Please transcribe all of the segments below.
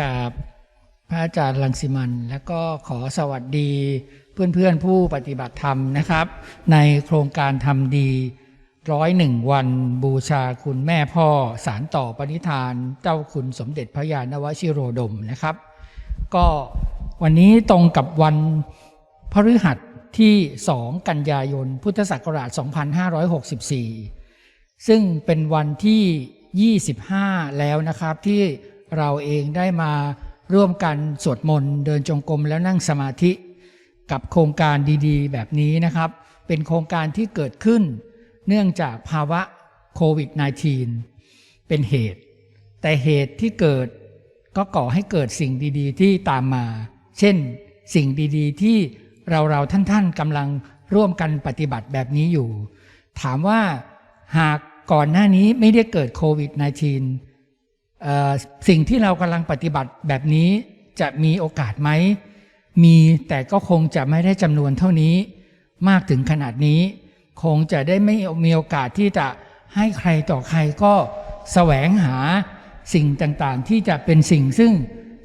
กับพระอาจารย์ลังสิมัน แล้วก็ขอสวัสดีเพื่อนๆผู้ปฏิบัติธรรมนะครับ ในโครงการทำดีร้อยหนึ่งวันบูชาคุณแม่พ่อสารต่อปณิธานเจ้าคุณสมเด็จพระยาณวชิโรดมนะครับ ก็วันนี้ตรงกับวันพฤหัสที่ 2 กันยายน พุทธศักราช 2564 ซึ่งเป็นวันที่ 25 แล้วนะครับที่ เราเองได้มาร่วมกันสวดมนต์เดินจงกรมแล้วนั่งสมาธิกับโครงการดีๆ แบบนี้นะครับ เป็นโครงการที่เกิดขึ้น เนื่องจากภาวะโควิด -19 เป็นเหตุ แต่เหตุที่เกิดก็ก่อให้เกิดสิ่งดีๆ ที่ตามมา เช่น สิ่งดีๆ ที่เราเราๆท่านๆกำลังร่วมกันปฏิบัติแบบนี้อยู่ ถามว่าหากก่อนหน้านี้ไม่ได้เกิดโควิด -19 สิ่งที่เรากำลังปฏิบัติแบบนี้จะมีโอกาสไหม มีแต่ก็คงจะไม่ได้จำนวนเท่านี้ มากถึงขนาดนี้ คงจะได้ไม่มีโอกาสที่จะให้ใครต่อใครก็แสวงหาสิ่งต่างๆ ที่จะเป็นสิ่งซึ่ง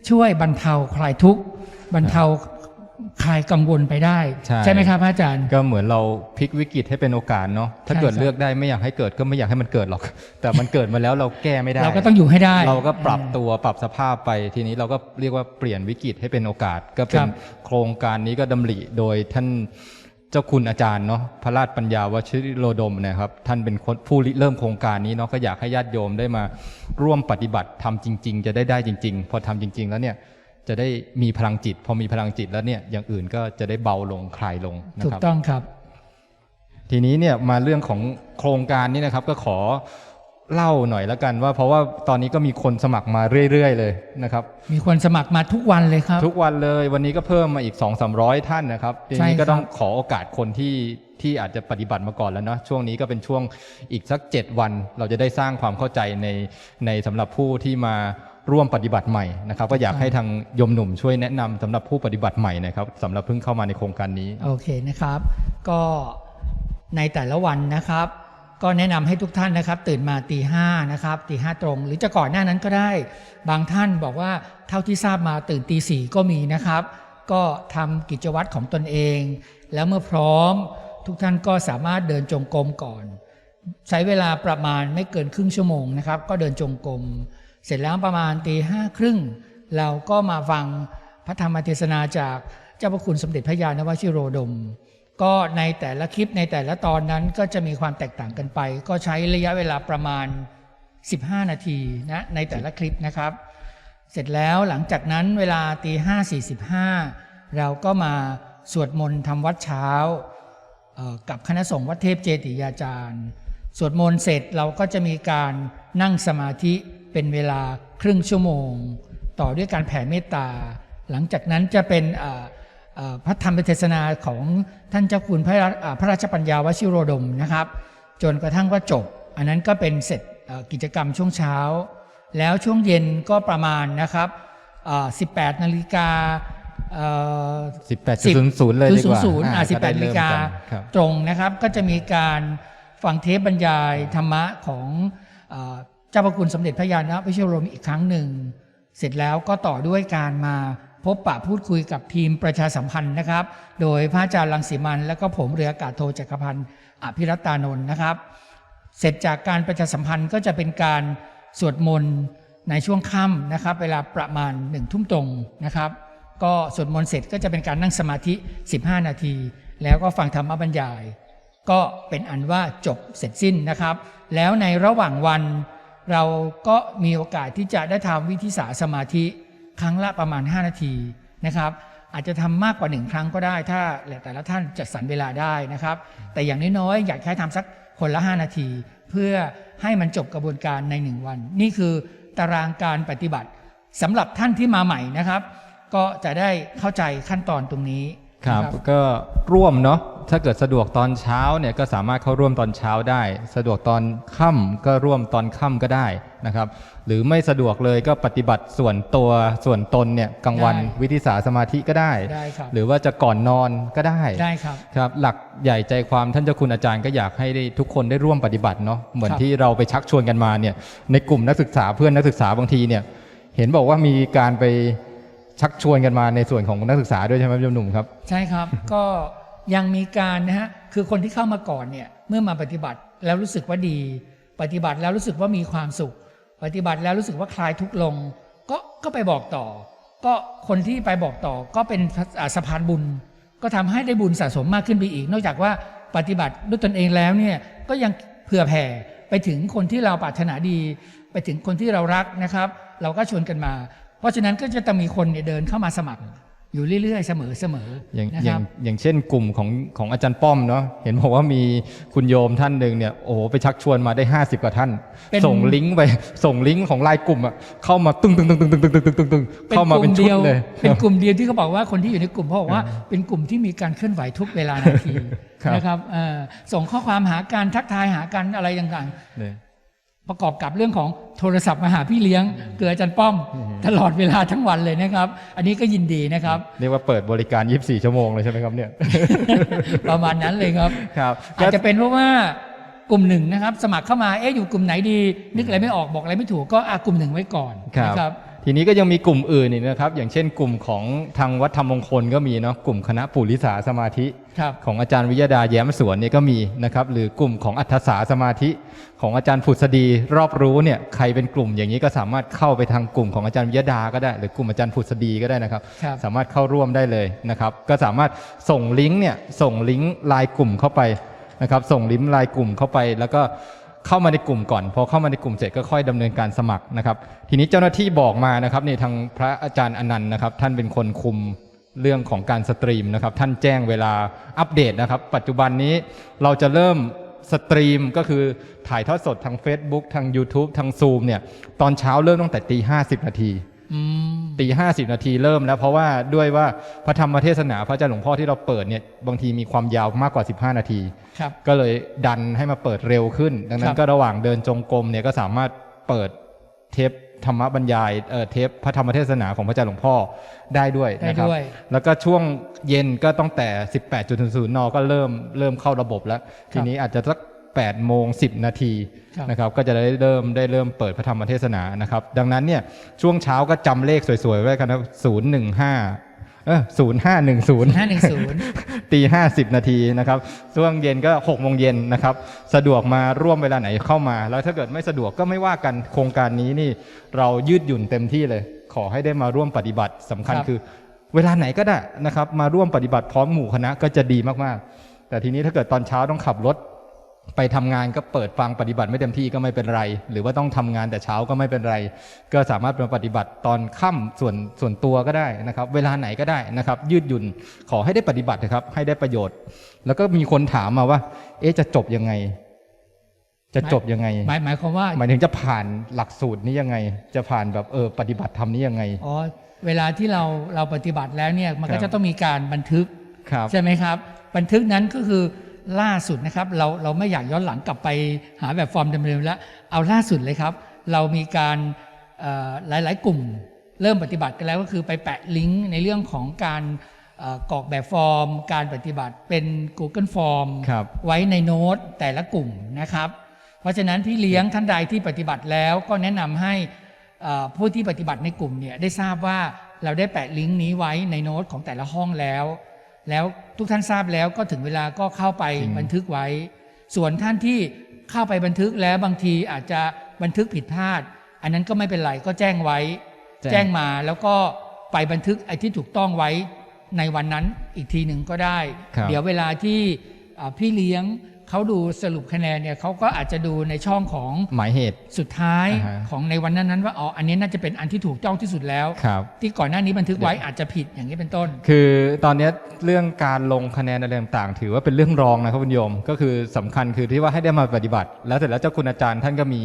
ช่วยบรรเทาคลายทุกข์บรรเทา คลายกังวลไปได้ใช่ไหมครับพระอาจารย์ ก็เหมือนเราพลิกวิกฤตให้เป็นโอกาสเนาะถ้าใช่เกิดครับ เลือกได้ไม่อยากให้เกิดก็ไม่อยากให้มันเกิดหรอก แต่มันเกิดมาแล้วเราแก้ไม่ได้ เราก็ต้องอยู่ให้ได้ เราก็ปรับตัวปรับสภาพไปทีนี้เราก็เรียกว่าเปลี่ยนวิกฤตให้เป็นโอกาส ก็เป็ครันบโครงการนี้ก็ดำริโดยท่านเจ้าคุณอาจารย์เนาะพระราชปัญญาวชิโรดมนะครับ ท่านเป็นคนผู้ริเริ่มโครงการนี้เนาะก็อยากให้ญาติโยมได้มาร่วมปฏิบัติทำจริง ๆ จะได้ได้จริง ๆ พอทำจริง ๆ แล้วเนี่ย จะได้มีพลังจิต พอมีพลังจิตแล้วเนี่ยอย่างอื่นก็จะได้เบาลงคลายลงนะถูคกรับต้องครับ ทีนี้เนี่ยมาเรื่องของโครงการนี้นะครับ ก็ขอเล่าหน่อยแล้วกันว่าเพราะว่าตอนนี้ก็มีคนสมัครมาเรื่อย ๆ เลยนะครับ มีคนสมัครมาทุกวันเลยครับ ทุกวันเลยวันนี้ก็เพิ่มมาอีก 2 3 0 0 ท่านนะครับทีใช่นี้ครัก็บต้องขอโอกาสคนที่ที่อาจจะปฏิบัติมาก่อนแล้วเนาะช่วงนี้ก็เป็นช่วงอีกสัก 7 วัน เราจะได้สร้างความเข้าใจในในสำหรับผู้ที่มา ร่วมปฏิบัติใหม่นะครับก็อยากให้ทางโยมหนุ่มช่วยแนะนำสำหรับผู้ปฏิบัติใหม่นะครับสำหรับเพิ่งเข้ามาในโครงการนี้โอเคนะครับ ก็ในแต่ละวันนะครับ ก็แนะนำให้ทุกท่านนะครับ ตื่นมาตีห้านะครับตีห้าตรง หรือจะก่อนหน้านั้นก็ได้ บางท่านบอกว่าเท่าที่ทราบมาตื่นตีสี่ก็มีนะครับ ก็ทำกิจวัตรของตนเอง แล้วเมื่อพร้อมทุกท่านก็สามารถเดินจงกรมก่อน ใช้เวลาประมาณไม่เกินครึ่งชั่วโมงนะครับ ก็เดินจงกรม เสร็จแล้วประมาณตีห้าครึ่งเราก็มาฟังพระธรรมเทศนาจากเจ้าพระคุณสมเด็จพระยาณวชิโรดม ก็ในแต่ละคลิปในแต่ละตอนนั้นก็จะมีความแตกต่างกันไป ก็ใช้ระยะเวลาประมาณ 15 นาทีนะในแต่ละคลิปนะครับ เสร็จแล้วหลังจากนั้นเวลาตีห้าสี่สิบห้าเราก็มาสวดมนต์ทำวัดเช้ากับคณะสงฆ์วัดเทพเจติยาจารย์ สวดมนต์เสร็จเราก็จะมีการนั่งสมาธิ เป็นเวลาครึ่งชั่วโมง ต่อด้วยการแผ่เมตตา หลังจากนั้นจะเป็นเอ่อเอ่อพระธรรมเทศนาของท่านเจ้าคุณพระราอ่าพระราชปัญญาวชิโรดมนะครับ จนกระทั่งว่าจบ อันนั้นก็เป็นเสร็จเอ่อกิจกรรมช่วงเช้า แล้วช่วงเย็นก็ประมาณนะครับเอ่อ18นาฬิกาเอ่อ18.00 เลยดีกว่าศูนย์อ่าก็ได้18นาเริ่ฬิมกาครับตรงนะครับ ก็จะมีการฟังเทปบรรยายธรรมะของเอ่อเจ้าพระคุณสมเด็จพระยาณวิชียรมอีกครั้งหนึ่ง เสร็จแล้วก็ต่อด้วยการมาพบปะพูดคุยกับทีมประชาสัมพันธ์นะครับ โดยพระอาจารย์รังสีมัน และก็ผมเรืออากาศโทจักรพันธ์อภิรัตตานนท์นะครับ เสร็จจากการประชาสัมพันธ์ก็จะเป็นการสวดมนต์ในช่วงค่ำนะครับ เวลาประมาณหนึ่งทุ่มตรงนะครับ ก็สวดมนต์เสร็จก็จะเป็นการนั่งสมาธิ 15 นาที แล้วก็ฟังธรรมบรรยาย ก็เป็นอันว่าจบเสร็จสิ้นนะครับ แล้วในระหว่างวัน เราก็มีโอกาสที่จะได้ทำวิธิสาสมาธิครั้งละประมาณ 5 นาทีนะครับ อาจจะทำมากกว่าหนึ่งครั้งก็ได้ ถ้าแต่ละท่านจัดสรรเวลาได้นะครับ แต่อย่างน้อยๆอยากให้ทำสักคนละ 5 นาที เพื่อให้มันจบกระบวนการใน 1 วัน นี่คือตารางการปฏิบัติสำหรับท่านที่มาใหม่นะครับ ก็จะได้เข้าใจขั้นตอนตรงนี้ครับก็ร่วมเนาะ ถ้าเกิดสะดวกตอนเช้าเนี่ยก็สามารถเข้าร่วมตอนเช้าได้ สะดวกตอนค่ำก็ร่วมตอนค่ำก็ได้นะครับหรือไม่สะดวกเลยก็ปฏิบัติส่วนตัวส่วนตนเนี่ยกลางวันได้วิธีสาสมาธิก็ได้ได้ครับหรือว่าจะก่อนนอนก็ได้ได้ครับครับ หลักใหญ่ใจความท่านเจ้าคุณอาจารย์ก็อยากให้ได้ทุกคนได้ร่วมปฏิบัติเนาะเหมือนครับที่เราไปชักชวนกันมาเนี่ยในกลุ่มนักศึกษาเพื่อนนักศึกษาบางทีเนี่ยเห็นบอกว่ามีการไปชักชวนกันมาในส่วนของนักศึกษาด้วยใช่ไหมพี่หนุ่มครับ ใช่ครับก็ ยังมีการนะฮะคือคนที่เข้ามาก่อนเนี่ยเมื่อมาปฏิบัติแล้วรู้สึกว่าดี ปฏิบัติแล้วรู้สึกว่ามีความสุข ปฏิบัติแล้วรู้สึกว่าคลายทุกข์ลง ก็ก็ไปบอกต่อ ก็คนที่ไปบอกต่อก็เป็นสะพานบุญ ก็ทำให้ได้บุญสะสมมากขึ้นไปอีก นอกจากว่าปฏิบัติด้วยตนเองแล้วเนี่ยก็ยังเผื่อแผ่ไปถึงคนที่เราปรารถนาดี ไปถึงคนที่เรารักนะครับ เราก็ชวนกันมา เพราะฉะนั้นก็จะต้องมีคนเนี่ยเดินเข้ามาสมัคร อยู่เรื่อยๆ เสมอเสมออย่างนะอคย่ารังบอย่างเช่นกลุ่มของของอาจารย์ป้อมเนาะเห็นบอกว่ามีคุณโยมท่านหนึ่งเนี่ยโอ้โหไปชักชวนมาได้ 50 กว่าท่านเป็นส่งลิงก์ไปส่งลิงก์ของไลน์กลุ่มอะเข้ามาตึ้งตึ้งตึ้งตึ้งตึ้งตึ้งตึ้งตึ้งตึ้งตึ้งเป็นเข้ามากเป็ลุ่นมชุดเดียวเลยเป็นกลุ่มเดียวที่เขาบอกว่าคนที่อยู่ในกลุ่มเขาบอกว่าเป็นกลุ่มที่มีการเคลื่อนไหวทุกเวลานาทีครับนะครับเอ่อส่งข้อความหาการทักทายหากันอะไรต่างเนี่ยๆ ประกอบกับเรื่องของโทรศัพท์มาหาพี่เลี้ยงเกืออาจารย์ป้อม ตลอดเวลาทั้งวันเลยนะครับ อันนี้ก็ยินดีนะครับ เรียกว่าเปิดบริการ 24 ชั่วโมงเลยใช่ไหมครับเนี่ย ประมาณนั้นเลยครับครับอาจจะเป็นเพราะว่ากลุ่มหนึ่งนะครับ สมัครเข้ามาเอ๊ะอยู่กลุ่มไหนดี นึกอะไรไม่ออกบอกอะไรไม่ถูกก็อากลุ่มหนึ่งไว้ก่อนครับนะครับ ทีนี้ก็ยังมีกลุ่มอื่นอีกนะครับ อย่างเช่นกลุ่มของทางวัดธรรมมงคลก็มีเนาะกลุ่มคณะปุริสาสมาธิครับของอาจารย์วิยดาแย้มสวนเนี่ยก็มีนะครับหรือกลุ่มของอัฏฐสาสมาธิ ของอาจารย์ผุดสดีรอบรู้เนี่ยใครเป็นกลุ่มอย่างนี้ก็สามารถเข้าไปทางกลุ่มของอาจารย์วิยดาก็ได้ หรือกลุ่มอาจารย์ผุดสดีก็ได้นะครับครับสามารถเข้าร่วมได้เลยนะครับ ก็สามารถส่งลิงก์เนี่ยส่งลิงก์ไลน์กลุ่มเข้าไปนะครับส่งลิงก์ไลน์กลุ่มเข้าไปแล้วก็ เข้ามาในกลุ่มก่อน พอเข้ามาในกลุ่มเสร็จก็ค่อยดำเนินการสมัครนะครับ ทีนี้เจ้าหน้าที่บอกมานะครับนี่ทางพระอาจารย์อนันต์นะครับ ท่านเป็นคนคุมเรื่องของการสตรีมนะครับ ท่านแจ้งเวลาอัปเดตนะครับ ปัจจุบันนี้เราจะเริ่มสตรีมก็คือถ่ายทอดสดทาง Facebook ทาง YouTube ทาง Zoom เนี่ยตอนเช้าเริ่มตั้งแต่ตีห้นาที ตีห้าสิบนาทีเริ่มแล้วเพราะว่าด้วยว่าพระธรรมเทศนาพระอาจารย์หลวงพ่อที่เราเปิดเนี่ยบางทีมีความยาวมากกว่า 15 นาทีครับก็เลยดันให้มาเปิดเร็วขึ้น ดังนั้ครันบก็ระหว่างเดินจงกรมเนี่ยก็สามารถเปิดเทปธรรมบรรยายเอ่อเทปพระธรรมเทศนาของพระอาจารย์หลวงพ่อได้ด้วยได้นะครับด้วยแล้วก็ช่วงเย็นก็ตั้งแต่ 18.00นก็เริ่มเริ่มเข้าระบบแล้ว ทีนี้อาจจะสัก 8โมง10 นาทีครับนะครับก็จะได้เริ่มได้เริ่มเปิดพระธรรมเทศนานะครับ ดังนั้นเนี่ยช่วงเช้าก็จำเลขสวยๆ ไว้กันนะศูนย์หนึ่งห้าเออศูนย์ห้าหนึ่งศูนย์ห้าหนึ่งศูนย์ตีห้าสิบนาทีนะครับช่วงเย็นก็หกโมงเย็นนะครับ สะดวกมาร่วมเวลาไหนเข้ามา แล้วถ้าเกิดไม่สะดวกก็ไม่ว่ากันโครงการนี้นี่เรายืดหยุ่นเต็มที่เลย ขอให้ได้มาร่วมปฏิบัติสำคัญครับคือ เวลาไหนก็ได้นะครับ มาร่วมปฏิบัติพร้อมหมู่คณะก็จะดีมากๆ แต่ทีนี้ถ้าเกิดตอนเช้าต้องขับรถ ไปทำงานก็เปิดฟังปฏิบัติไม่เต็มที่ก็ไม่เป็นไร หรือว่าต้องทำงานแต่เช้าก็ไม่เป็นไร ก็สามารถมาปฏิบัติตอนค่ำส่วนส่วนตัวก็ได้นะครับ เวลาไหนก็ได้นะครับ ยืดหยุ่นขอให้ได้ปฏิบัตินะครับ ให้ได้ประโยชน์ แล้วก็มีคนถามมาว่า เอ๊ะจะจบยังไง จะจบยังไง หมายหมายความว่าหมายถึงจะผ่านหลักสูตรนี้ยังไง จะผ่านแบบเออปฏิบัติธรรมนี้ยังไงอ๋อเวลาที่เราเราปฏิบัติแล้วเนี่ยมันครัก็บจะต้องมีการบันทึกครับใช่ไหมครับ บันทึกนั้นก็คือ ล่าสุดนะครับ เราเราไม่อยากย้อนหลังกลับไปหาแบบฟอร์มเดิมๆแล้ว เอาล่าสุดเลยครับ เรามีการเอ่อหลายๆ กลุ่มเริ่มปฏิบัติกันแล้วก็คือไปแปะลิงก์ในเรื่องของการเอ่อกรอกแบบฟอร์ม การปฏิบัติเป็น Google Form ครับไว้ในโน้ตแต่ละกลุ่มนะครับ เพราะฉะนั้นพี่เลี้ยงท่านใดที่ปฏิบัติแล้วก็แนะนำให้เอ่อผู้ที่ปฏิบัติในกลุ่มเนี่ยได้ทราบว่าเราได้แปะลิงก์นี้ไว้ในโน้ตของแต่ละห้องแล้ว แล้วทุกท่านทราบแล้วก็ถึงเวลาก็เข้าไปจริงบันทึกไว้ ส่วนท่านที่เข้าไปบันทึกแล้วบางทีอาจจะบันทึกผิดพลาด อันนั้นก็ไม่เป็นไรก็แจ้งไว้ แจ้งมาแล้วก็ไปบันทึกไอ้ที่ถูกต้องไว้ในวันนั้นอีกทีหนึ่งก็ได้ครับเดี๋ยวเวลาที่อ่าพี่เลี้ยง เขาดูสรุปคะแนนเนี่ยเขาก็อาจจะดูในช่องของหมายเหตุ สุดท้ายอ่าฮะของในวันนั้นนั้นๆว่าอ๋ออันนี้น่าจะเป็นอันที่ถูกต้องที่สุดแล้ว ครับ ที่ก่อนหน้านี้บันทึกไว้อาจจะผิดอย่างนี้เป็นต้น คือตอนเนี้ยเรื่องการลงคะแนนอะไรต่างๆ ถือว่าเป็นเรื่องรองนะครับคุณโยม ก็คือสำคัญคือที่ว่าให้ได้มาปฏิบัติ แล้วเสร็จแล้วเจ้าคุณอาจารย์ท่านก็มี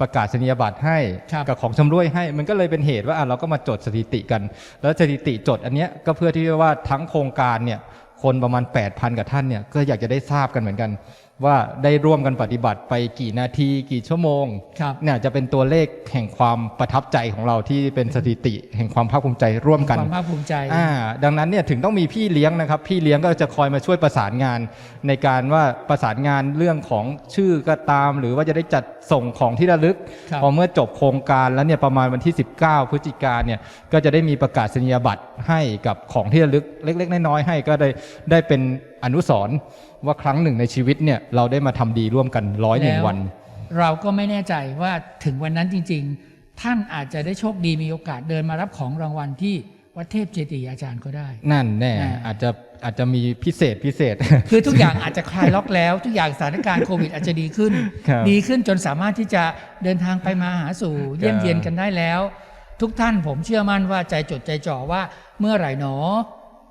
ประกาศนียบัตรให้ครับ กับของชำร่วยให้ มันก็เลยเป็นเหตุว่าอะเราก็มาจดสถิติกัน แล้วสถิติจดอันเนี้ยก็เพื่อที่ว่าทั้งโครงการเนี่ย คนประมาณ 8,000 กับท่านเนี่ยก็อยากจะได้ทราบกันเหมือนกัน ว่าได้ร่วมกันปฏิบัติไปกี่นาทีกี่ชั่วโมงครับเนี่ยจะเป็นตัวเลขแห่งความประทับใจของเราที่เป็นสถิติ แห่งความภาคภูมิใจร่วมกันความภาคภูมิใจอ่าดังนั้นเนี่ยถึงต้องมีพี่เลี้ยงนะครับ พี่เลี้ยงก็จะคอยมาช่วยประสานงาน ในการว่าประสานงานเรื่องของชื่อก็ตาม หรือว่าจะได้จัดส่งของที่ระลึกครับพอเมื่อจบโครงการแล้วเนี่ยประมาณวันที่ 19 พฤศจิกาเนี่ยก็จะได้มีประกาศนียบัตรให้กับของที่ระลึกเล็ก ๆ น้อยๆให้ก็ได้ได้เป็นอนุสรณ์ว่าครั้งหนึ่งในชีวิตเนี่ยเราได้มาทำดีร่วมกันร้อยหนึ่งแล้ววัน เราก็ไม่แน่ใจว่าถึงวันนั้นจริง ๆ ท่านอาจจะได้โชคดีมีโอกาสเดินมารับของรางวัลที่วัดเทพเจติยาจารย์ก็ได้ นั่นแน่อ่าอาจจะอาจจะมีพิเศษพิเศษ คือทุกอย่างอาจจะคลายล็อกแล้ว ทุกอย่างสถานการณ์โควิดอาจจะดีขึ้นครับดีขึ้นจนสามารถที่จะเดินทางไปมาหาสู่เยี่ยมเยียนกันได้แล้ว ทุกท่านผมเชื่อมั่นว่าใจจดใจจ่อว่าเมื่อไหร่หนอ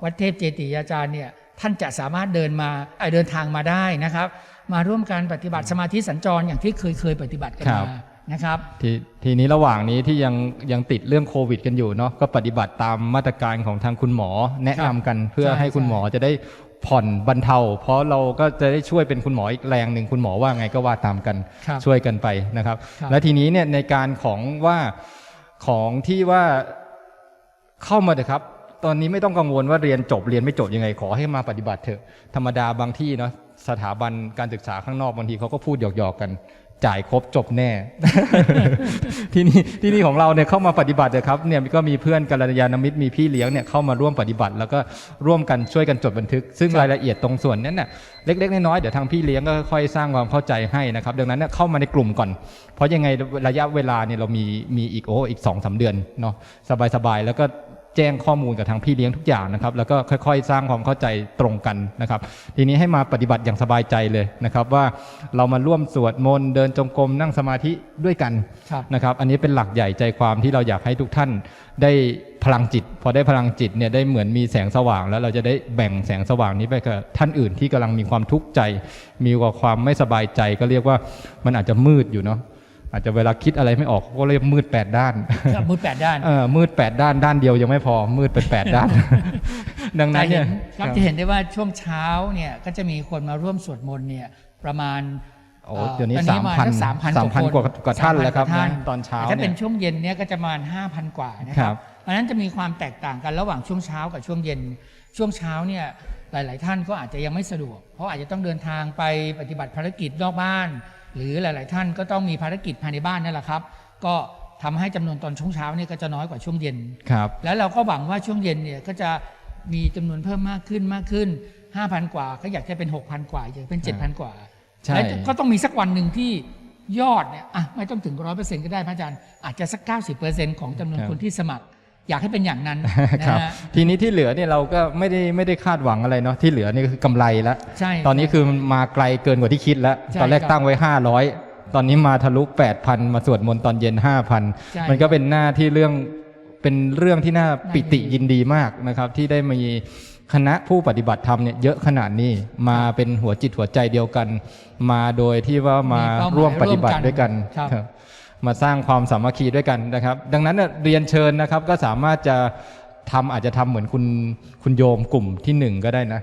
วัดเทพเจติยาจารย์เนี่ย ท่านจะสามารถเดินมาเอ่อเดินทางมาได้นะครับ มาร่วมการปฏิบัติสมาธิสัญจรอย่างที่เคยเคยปฏิบัติกันครับมานะครับทีทีนี้ระหว่างนี้ที่ยังยังติดเรื่องโควิด กันอยู่เนาะก็ปฏิบัติตามมาตรการของทางคุณหมอแนะนำกันเพื่อใช่ให้คุณใช่หมอจะได้ผ่อนบรรเทา เพราะเราก็จะได้ช่วยเป็นคุณหมออีกแรงหนึ่งคุณหมอว่าไงก็ว่าตามกันครับช่วยกันไปนะครับครับ และทีนี้เนี่ยในการของว่าของที่ว่าเข้ามาเถอะครับ ตอนนี้ไม่ต้องกังวลว่าเรียนจบเรียนไม่จบยังไงขอให้มาปฏิบัติเถอะธรรมดาบางที่เนาะสถาบันการศึกษาข้างนอกบางทีเขาก็พูดหยอกๆกัน จ่ายครบจบแน่ ที่นี่ที่นี่ของเราเนี่ยเข้ามาปฏิบัติเลยครับเนี่ยก็มีเพื่อนกัลยาณมิตรมีพี่เลี้ยงเนี่ยเข้ามาร่วมปฏิบัติ แล้วก็ร่วมกันช่วยกันจดบันทึก ซึ่งรายละเอียดตรงส่วนนั้นน่ะเล็กๆน้อยๆเดี๋ยวทางพี่เลี้ยงก็ค่อยสร้างความเข้าใจให้นะครับ ดังนั้นเนี่ยเข้ามาในกลุ่มก่อน เพราะยังไงระยะเวลาเนี่ยเรามีมีอีกโอ้อีกสองสาเดือนเนาะสบายๆแล้วก็ แจ้งข้อมูลกับทางพี่เลี้ยงทุกอย่างนะครับ แล้วก็ค่อยๆ สร้างความเข้าใจตรงกันนะครับ ทีนี้ให้มาปฏิบัติอย่างสบายใจเลยนะครับ ว่าเรามาร่วมสวดมนต์เดินจงกรมนั่งสมาธิด้วยกันครับนะครับ อันนี้เป็นหลักใหญ่ใจความที่เราอยากให้ทุกท่านได้พลังจิต พอได้พลังจิตเนี่ยได้เหมือนมีแสงสว่าง แล้วเราจะได้แบ่งแสงสว่างนี้ไปกับท่านอื่นที่กำลังมีความทุกข์ใจ มีความไม่สบายใจก็เรียกว่ามันอาจจะมืดอยู่เนาะ อาจจะเวลาคิดอะไรไม่ออกก็เรียกมืดแปดด้านครับมือแปดด้านเออมืดแปดด้านด้านเดียวยังไม่พอมืดเป็นแปดด้าน ดังนั้นจะเนี่เห็ยนครับจะเห็นได้ว่าช่วงเช้าเนี่ยก็จะมีคนมาร่วมสวดมนต์เนี่ยประมาณโอ้อ่อเดี๋ยวนี้ตอสามพันสามพันสามพันกว่ากว่าท่านแล้วครับ3,000กาท่านนะตอนเช้าแต่ถ้าเนี่ยเป็นช่วงเย็นเนี่ยก็จะประมาณห้าพันกว่านะคครัรับบเพราะฉะนั้นจะมีความแตกต่างกันระหว่างช่วงเช้ากับช่วงเย็น ช่วงเช้าเนี่ยหลาย ๆ ท่านก็อาจจะยังไม่สะดวก เพราะอาจจะต้องเดินทางไปปฏิบัติภารกิจนอกบ้าน หรือหลาย ๆ ท่านก็ต้องมีภารกิจภายในบ้านนั่นแหละครับ ก็ทำให้จำนวนตอนช่วงเช้าเนี่ยก็จะน้อยกว่าช่วงเย็นครับแล้วเราก็หวังว่าช่วงเย็นเนี่ยก็จะมีจำนวนเพิ่มมากขึ้นมากขึ้น 5,000 กว่า ก็อยากจะเป็น 6,000 กว่าอยากเป็น 7,000 กว่าใช่แล้วก็ต้องมีสักวันหนึ่งที่ยอดเนี่ยอะไม่ต้องถึงร้อยเปอร์เซ็นต์ก็ได้พระอาจารย์อาจจะสัก 90%ของจำนวนคนที่สมัคร อยากให้เป็นอย่างนั้นนะครับฮะทีนี้ที่เหลือเนี่ยเราก็ไม่ได้ไม่ได้คาดหวังอะไรเนาะที่เหลือนี่คือกำไรแล้วใช่ตอนนี้คือมันมาไกลเกินกว่าที่คิดแล้วใช่ตอนแรกครับตั้งไว้ 500 ตอนนี้มาทะลุ8,000 มาสวดมนต์ตอนเย็นใช่5,000 มันก็เป็นหน้าที่เรื่องเป็นเรื่องที่น่าปิติน่ายินดียินดีมากนะครับ ที่ได้มีคณะผู้ปฏิบัติธรรมเนี่ยเยอะขนาดนี้มาเป็นหัวจิตหัวใจเดียวกัน มาโดยที่ว่ามาเป้าหมายร่วมปฏิบัติร่วมกันด้วยกันครับครับ มาสร้างความสามัคคีด้วยกันนะครับ ดังนั้นเน่ยเรียนเชิญนะครับก็สามารถจะทำอาจจะทำเหมือนคุณคุณโยมกลุ่มที่หนึ่งก็ได้นะ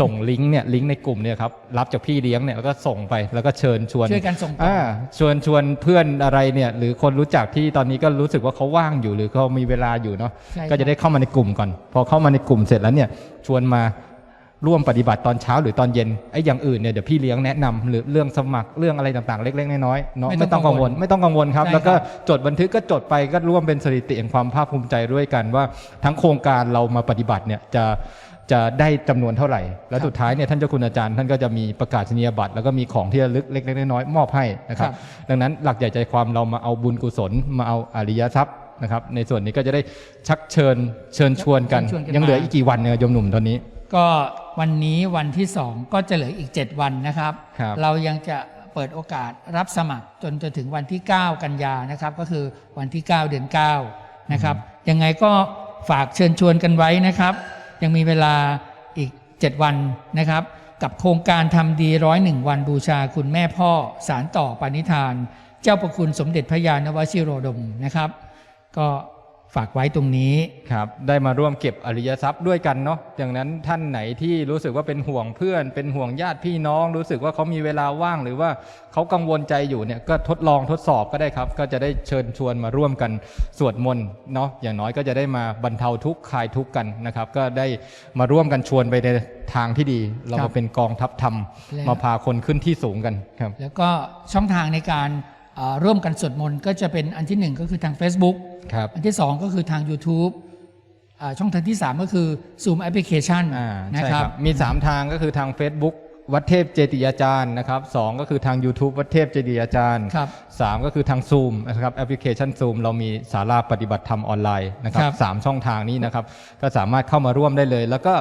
ส่งลิงก์เนี่ยลิงก์ในกลุ่มเนี่ยครับรับจากพี่เลี้ยงเนี่ยแล้วก็ส่งไปแล้วก็เชิญชวนช่วยกันส่งต่ออ่าชวนชวนเพื่อนอะไรเนี่ยหรือคนรู้จักที่ตอนนี้ก็รู้สึกว่าเขาว่างอยู่หรือเขามีเวลาอยู่เนาะใช่ครับก็จะได้เข้ามาในกลุ่มก่อน พอเข้ามาในกลุ่มเสร็จแล้วเนี่ยชวนมา ร่วมปฏิบัติตอนเช้าหรือตอนเย็นไอ้อย่างอื่นเนี่ยเดี๋ยวพี่เลี้ยงแนะนำหรือเรื่องสมัครเรื่องอะไรต่างๆ เล็กๆน้อยๆเนาะไม่ไม่ต้ต้อองงกังวลกังวลไม่ต้องกังวลครับใช่แล้วก็ครับจดบันทึกก็จดไปก็ร่วมเป็นสถิติแห่งความภาคภูมิใจด้วยกันว่า ทั้งโครงการเรามาปฏิบัติเนี่ยจะจะได้จำนวนเท่าไหร่ แล้วสุดท้ายเนี่ยท่านเจ้าคุณอาจารย์ท่านก็จะมีประกาศนียบัตรแล้วก็มีของที่ระลึกเล็กๆน้อยๆมอบให้นะครับ ดังนั้นหลักใหญ่ใจความเรามาเอาบุญกุศลมาเอาอริยทรัพย์นะครับ ในส่วนนี้ก็จะได้ชักเชิญเชิญชวนกันเชิญชวนกันยังเหลือมาอีกกี่วันเนี่ยโยมหนุ่มตอนนี้ ก็วันนี้วันที่สองก็จะเหลืออีก 7 วันนะครับ ครับ เรายังจะเปิดโอกาสรับสมัครจนจะถึงวันที่ 9 กันยานะครับ ก็คือวันที่ 9 เดือน9นะครับยังไงก็ฝากเชิญชวนกันไว้นะครับ ยังมีเวลาอีก 7 วันนะครับ กับโครงการทำดีร้อยหนึ่งวันบูชาคุณแม่พ่อสารต่อปณิธาน เจ้าประคุณสมเด็จพระยาณวชิโรดมนะครับ ก็ ฝากไว้ตรงนี้ครับได้มาร่วมเก็บอริยทรัพย์ด้วยกันเนาะอย่างนั้นท่านไหนที่รู้สึกว่าเป็นห่วงเพื่อน เป็นห่วงญาติพี่น้อง รู้สึกว่าเขามีเวลาว่าง หรือว่าเขากังวลใจอยู่เนี่ยก็ทดลองทดสอบก็ได้ครับ ก็จะได้เชิญชวนมาร่วมกันสวดมนต์เนาะอย่างน้อยก็จะได้มาบรรเทาทุกข์คลายทุกข์กันนะครับ ก็ได้มาร่วมกันชวนไปในทางที่ดี เราครัมาบเป็นกองทัพธรรมแล้วมาพาคนขึ้นที่สูงกันครับ แล้วก็ช่องทางในการเอ่อ ร่วมกันสวดมนต์ก็จะเป็นอันที่หนึ่งก็คือทาง Facebook ครับอันที่ 2 ก็คือทาง YouTube อ่าช่องทางที่ 3 ก็คือ Zoom Application อ่านะใช่คครัรับบมี 3 ทางก็คือทาง Facebook วัดเทพเจติยาจารย์นะครับสองก็คือทาง YouTube วัดเทพเจติยาจารย์ครับสามก็คือทาง Zoom นะครับแอปพลิเคชัน Zoom เรามีสาราปฏิบัติธรรมออนไลน์นะครับครับสามช่องทางนี้นะครับ ก็สามารถเข้ามาร่วมได้เลย แล้วก็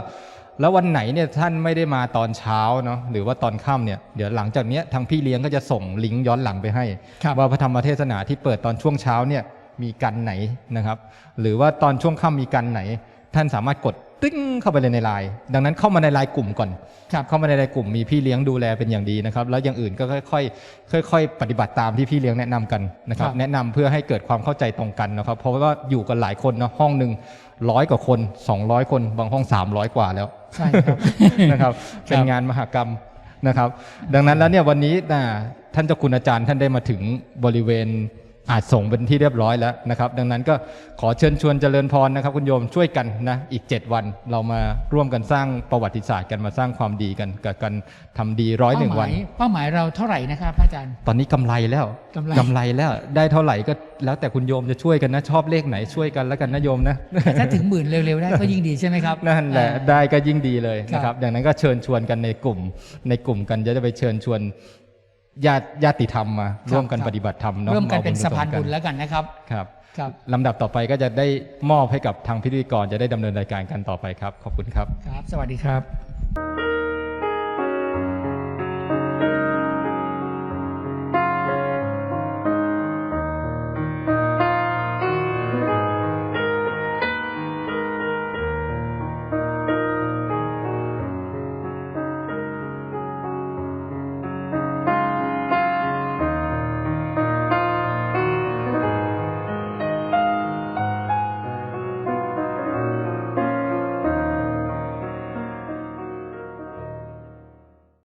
แล้ววันไหนเนี่ยท่านไม่ได้มาตอนเช้าเนาะหรือว่าตอนค่ำเนี่ยเดี๋ยวหลังจากเนี้ยทางพี่เลี้ยงก็จะส่งลิงก์ย้อนหลังไปให้ครับว่าพระธรรมเทศนาที่เปิดตอนช่วงเช้าเนี่ยมีกันไหนนะครับ หรือว่าตอนช่วงค่ำมีกันไหน ท่านสามารถกดตึ้งเข้าไปเลยในไลน์ดังนั้นเข้ามาในไลน์กลุ่มก่อนครับเข้ามาในไลน์กลุ่มมีพี่เลี้ยงดูแลเป็นอย่างดีนะครับ แล้วอย่างอื่นก็ค่อยๆค่อย ๆ ปฏิบัติตามที่พี่เลี้ยงแนะนำกันนะครับครับแนะนำเพื่อให้เกิดความเข้าใจตรงกันนะครับ เพราะว่าอยู่กันหลายคนเนาะห้องหนึ่งร้อยกว่าคน 200 คนบางห้อง 300 กว่าแล้ว ใช่ครับนะครับเป็นงานมหกรรมนะครับ ดังนั้นแล้วเนี่ยวันนี้นะท่านเจ้าคุณอาจารย์ท่านได้มาถึงบริเวณ อาจส่งเป็นที่เรียบร้อยแล้วนะครับ ดังนั้นก็ขอเชิญชวนเจริญพรนะครับ คุณโยมช่วยกันนะอีก 7 วันเรามาร่วมกันสร้างประวัติศาสตร์กันมาสร้างความดีกันกับการทำดีร้อยหนึ่งเป้าหวัมานยเป้าหมายเราเท่าไหร่นะครับพระอาจารย์ ตอนนี้กำไรแล้วกำไรแล้วได้เท่าไหร่ก็แล้วแต่คุณโยมจะช่วยกันนะชอบเลขไหนช่วยกันแล้วกันนะโยมนะแต่ถ้าถึงหมื่นเร็วๆได้ก็ยิ่งดีใช่ไหมครับนั่นแหละอ่าได้ก็ยิ่งดีเลยนะคครัรับบดังนั้นก็เชิญชวนกันในกลุ่มในกลุ่มกันจะได้ไปเชิญชวน ญาติญาติธรรมมาร่วมกันปฏิบัติธรรมเนาะร่วมกันเป็นอาสะพานกุบุญศลแล้วกันนะครับครับครับลำดับต่อไปก็จะได้มอบให้กับทางพิธีกรจะได้ดำเนินรายการกันต่อไปครับ ขอบคุณครับครับ สวัสดีครับ